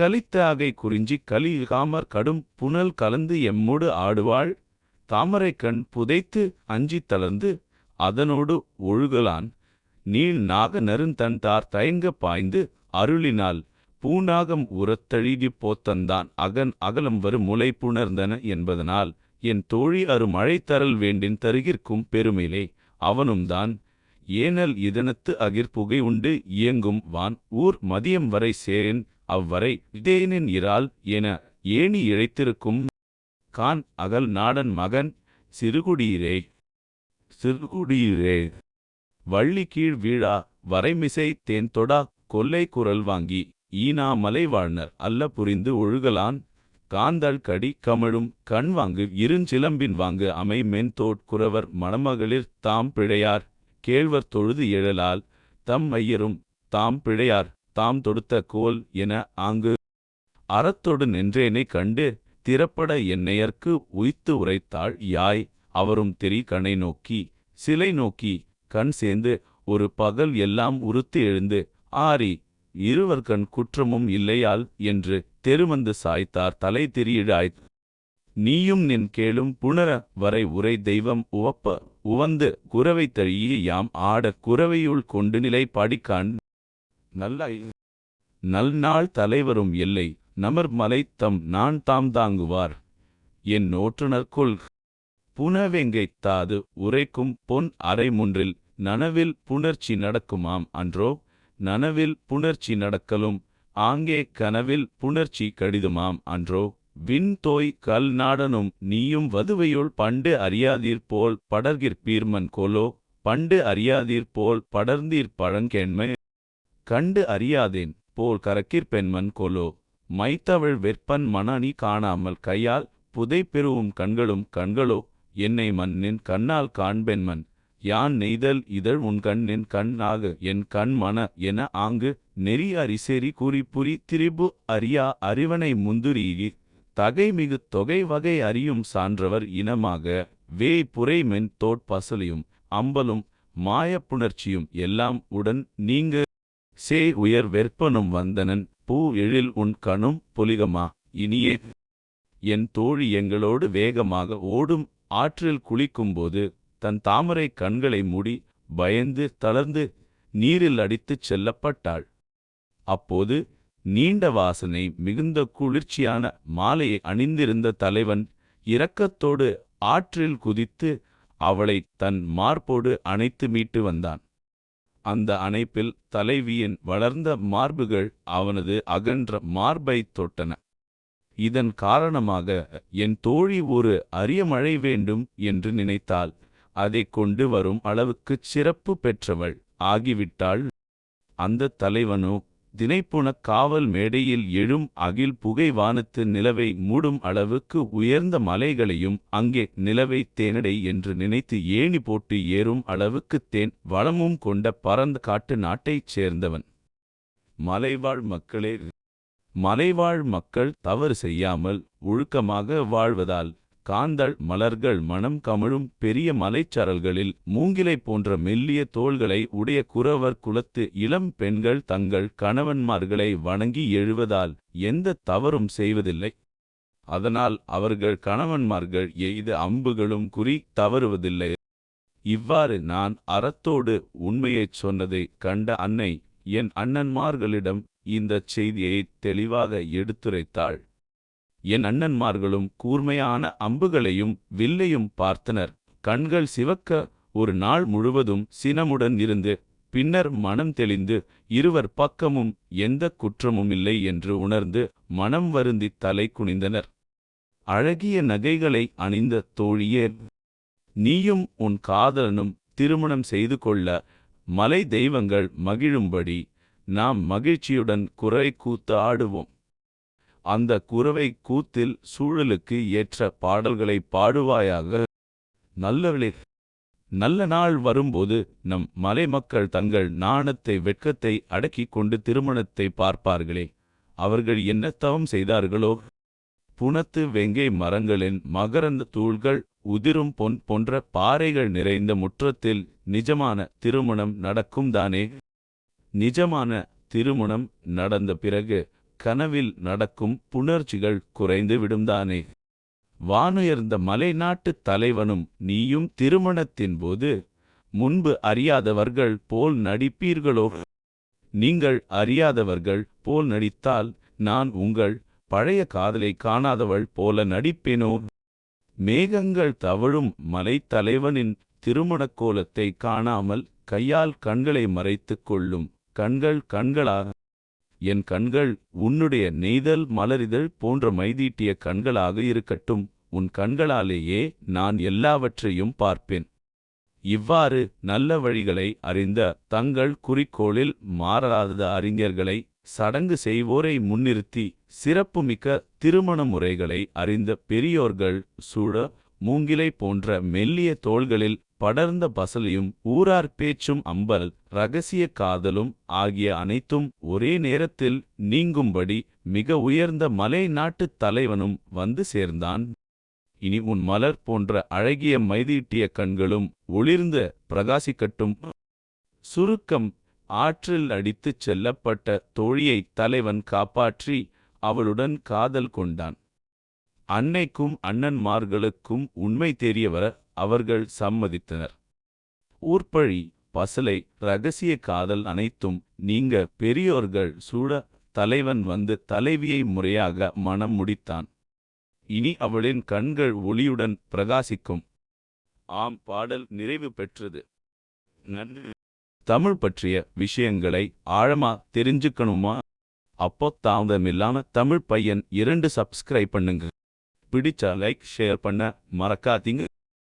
கலித்த அகை குறிஞ்சி கலி கடும் புனல் கலந்து எம்மோடு ஆடுவாள். தாமரைக் கண் புதைத்து அஞ்சித் தளர்ந்து அதனோடு ஒழுகலான். நீள் நாக நருந்தன் தார் தயங்க பாய்ந்து அருளினால் பூநாகம் உரத்தழுகிப் போத்தந்தான். அகன் அகலம் வரும் முளை புணர்ந்தன என்பதனால் என் தோழி அரு மழை தரல் வேண்டின் தருகிற்கும் பெருமையிலே அவனும்தான் ஏனல் இதனத்து அகிர் புகை உண்டு இயங்கும் வான். ஊர் மதியம் வரை சேரேன். அவ்வரை இதேனின் இறால் என ஏணி இழைத்திருக்கும் கான் அகல் நாடன் மகன் சிறுகுடியிரே சிறுகுடியிரே வள்ளி கீழ் வீழா வரைமிசை தேன் தொடா கொல்லை குரல் வாங்கி ஈனா மலைவாழ்னர் அல்ல புரிந்து ஒழுகலான் காந்தள் கடி கமழும் கண் வாங்கு இருஞ்சிலம்பின் வாங்கு அமை மென்தோட் குறவர் மணமகளிர் தாம் பிழையார் கேழ்வர் தொழுது எழலால் தம் ஐயரும் தாம் பிழையார் தாம் தொடுத்த கோல் என ஆங்கு. அறத்தொடு நின்றேனை கண்டு திறப்பட என்னையர்க்கு உய்த்து உரைத்தாள் யாய். அவரும் தெரி கணை நோக்கி சிலை நோக்கி கண் சேர்ந்து ஒரு பகல் எல்லாம் உறுத்து எழுந்து ஆரி இருவர் கண் குற்றமும் இல்லையால் என்று தெருமந்து சாய்த்தார் தலை திரியிழாய் நீயும் நின் கேளும் புணர வரை உரை தெய்வம் உவப்ப உவந்து குறவை தழியே யாம் ஆட குரவையுள் கொண்டு நிலை படிக்கான் நல்லாய் நல்நாள் தலைவரும் எல்லை நமர் மலைத்தம் தம் நான் தாம் தாங்குவார். என் நோற்றுனர்க்குள் புனவெங்கைத் தாது உரைக்கும் பொன் அரைமுன்றில் நனவில் புணர்ச்சி நடக்குமாம் அன்றோ? நனவில் புணர்ச்சி நடக்கலும் ஆங்கே கனவில் புணர்ச்சி கடிதுமாம் அன்றோ? விண்தோய் கல் நாடனும் நீயும் வதுவையுள் பண்டு அறியாதீர் போல் படர்கிற் பீர்மன் கொலோ? பண்டு அறியாதீர் போல் படர்ந்தீர் பழங்கேண்மை? கண்டு அறியாதேன் போல் கரக்கிற் பெண்மன் கொலோ. மைத்தவள் வெற்பன் மணனி காணாமல் கையால் புதை பெருவும் கண்களும் கண்களோ. என்னை மண்ணின் கண்ணால் காண்பெண்மன் யான் நெய்தல் இதழ் உன் கண்ணின் கண் ஆக என் கண் மன என ஆங்கு நெறி அரிசெறி குறிப்புரி திரிபு அறியா அறிவனை முந்துரீகி தகைமிகு தொகை வகை அறியும் சான்றவர் இனமாக வேய் புரைமென் தோட்பசலியும் அம்பலும் மாயப்புணர்ச்சியும் எல்லாம் உடன் நீங்க சே உயர் வெற்பனும் வந்தனன் பூ எழில் உன் கணும் பொலிகமா இனியே. என் தோழி எங்களோடு வேகமாக ஓடும் ஆற்றில் குளிக்கும்போது தன் தாமரை கண்களை மூடி பயந்து தளர்ந்து நீரில் அடித்துச் செல்லப்பட்டாள். அப்போது நீண்ட வாசனை மிகுந்த குளிர்ச்சியான மாலையை அணிந்திருந்த தலைவன் இரக்கத்தோடு ஆற்றில் குதித்து அவளை தன் மார்போடு அணைத்து மீட்டு வந்தான். அந்த அணைப்பில் தலைவியின் வளர்ந்த மார்புகள் அவனது அகன்ற மார்பைத் தொட்டன. இதன் காரணமாக என் தோழி ஒரு அரிய மழை வேண்டும் என்று நினைத்தாள். அதைக் கொண்டு வரும் அளவுக்குச் சிறப்பு பெற்றவள் ஆகிவிட்டாள். அந்த தலைவனோ தினைப்புணக் காவல் மேடையில் எழும் அகில் புகை வானத்து நிலவை மூடும் அளவுக்கு உயர்ந்த மலைகளையும் அங்கே நிலவை தேனடை என்று நினைத்து ஏணி போட்டு ஏறும் அளவுக்குத் தேன் வளமும் கொண்ட பரந்த காட்டு நாட்டைச் சேர்ந்தவன். மலைவாழ் மக்களே மலைவாழ் மக்கள் தவறு செய்யாமல் ஒழுக்கமாக வாழ்வதால் காந்தள் மலர்கள் மணம் கமழும் பெரிய மலைச்சரல்களில் மூங்கிலை போன்ற மெல்லிய தோள்களை உடைய குறவர் குலத்து இளம் பெண்கள் தங்கள் கணவன்மார்களை வணங்கி எழுவதால் எந்த தவறும் செய்வதில்லை. அதனால் அவர்கள் கணவன்மார்கள் எய்த அம்புகளும் குறி தவறுவதில்லை. இவ்வாறு நான் அறத்தோடு உண்மையைச் சொன்னதை கண்ட அன்னை என் அண்ணன்மார்களிடம் இந்தச் செய்தியை தெளிவாக எடுத்துரைத்தாள். என் அண்ணன்மார்களும் கூர்மையான அம்புகளையும் வில்லையும் பார்த்தனர். கண்கள் சிவக்க ஒரு நாள் முழுவதும் சினமுடன் இருந்து பின்னர் மனம் தெளிந்து இருவர் பக்கமும் எந்த குற்றமும் இல்லை என்று உணர்ந்து மனம் வருந்தி தலை குனிந்தனர். அழகிய நகைகளை அணிந்த தோழியே நீயும் உன் காதலனும் திருமணம் செய்து கொள்ள மலை தெய்வங்கள் மகிழும்படி நாம் மகிழ்ச்சியுடன் குறை கூத்து ஆடுவோம். அந்த குறவை கூத்தில் சூழலுக்கு ஏற்ற பாடல்களை பாடுவாயாக. நல்லவளே நல்ல நாள் வரும்போது நம் மலைமக்கள் தங்கள் நாணத்தை வெட்கத்தை அடக்கிக் கொண்டு திருமணத்தை பார்ப்பார்களே அவர்கள் என்ன தவம் செய்தார்களோ? புனத்து வெங்கை மரங்களின் மகரந்த தூள்கள் உதிரும் பொன் போன்ற பாறைகள் நிறைந்த முற்றத்தில் நிஜமான திருமணம் நடக்கும் தானே? நிஜமான திருமணம் நடந்த பிறகு கனவில் நடக்கும் புணர்ச்சிகள் குறைந்து விடும்தானே வானுயர்ந்த மலைநாட்டுத் தலைவனும் நீயும் திருமணத்தின் போது முன்பு அறியாதவர்கள் போல் நடிப்பீர்களோ? நீங்கள் அறியாதவர்கள் போல் நடித்தால் நான் உங்கள் பழைய காதலை காணாதவள் போல நடிப்பேனோ? மேகங்கள் தவழும் மலைத்தலைவனின் திருமணக் கோலத்தை காணாமல் கையால் கண்களை மறைத்துக் கொள்ளும் கண்கள் கண்களா? என் கண்கள் உன்னுடைய நெய்தல் மலரிதழ் போன்ற மைதீட்டிய கண்களாக இருக்கட்டும் உன் கண்களாலேயே நான் எல்லாவற்றையும் பார்ப்பேன். இவ்வாறு நல்ல வழிகளை அறிந்த தங்கள் குறிக்கோளில் மாறாத அறிஞர்களை சடங்கு செய்வோரை முன்னிறுத்தி சிறப்புமிக்க திருமண முறைகளை அறிந்த பெரியோர்கள் சூழ மூங்கிலை போன்ற மெல்லிய தோள்களில் படர்ந்த பசலையும் ஊரார் பேச்சும் அம்பல் ரகசிய காதலும் ஆகிய அனைத்தும் ஒரே நேரத்தில் நீங்கும்படி மிக உயர்ந்த மலை நாட்டுத் தலைவனும் வந்து சேர்ந்தான். இனி உன் மலர் போன்ற அழகிய மைதீட்டிய கண்களும் ஒளிர்ந்த பிரகாசிக்கட்டும். சுருக்கம் ஆற்றில் அடித்துச் செல்லப்பட்ட தோழியை தலைவன் காப்பாற்றி அவளுடன் காதல் கொண்டான். அன்னைக்கும் அண்ணன்மார்களுக்கும் உண்மை தெரியவர அவர்கள் சம்மதித்தனர். ஊர்ப்பழி பசலை ரகசிய காதல் அனைத்தும் நீங்க பெரியோர்கள் சூட தலைவன் வந்து தலைவியை முறையாக மனம் முடித்தான். இனி அவளின் கண்கள் ஒளியுடன் பிரகாசிக்கும். ஆம் பாடல் நிறைவு பெற்றது. தமிழ் பற்றிய விஷயங்களை ஆழமா தெரிஞ்சுக்கணுமா? அப்போ தாமதமில்லாம தமிழ் பையன் இரண்டு சப்ஸ்கிரைப் பண்ணுங்க. பிடிச்சா லைக் ஷேர் பண்ண மறக்காதீங்க.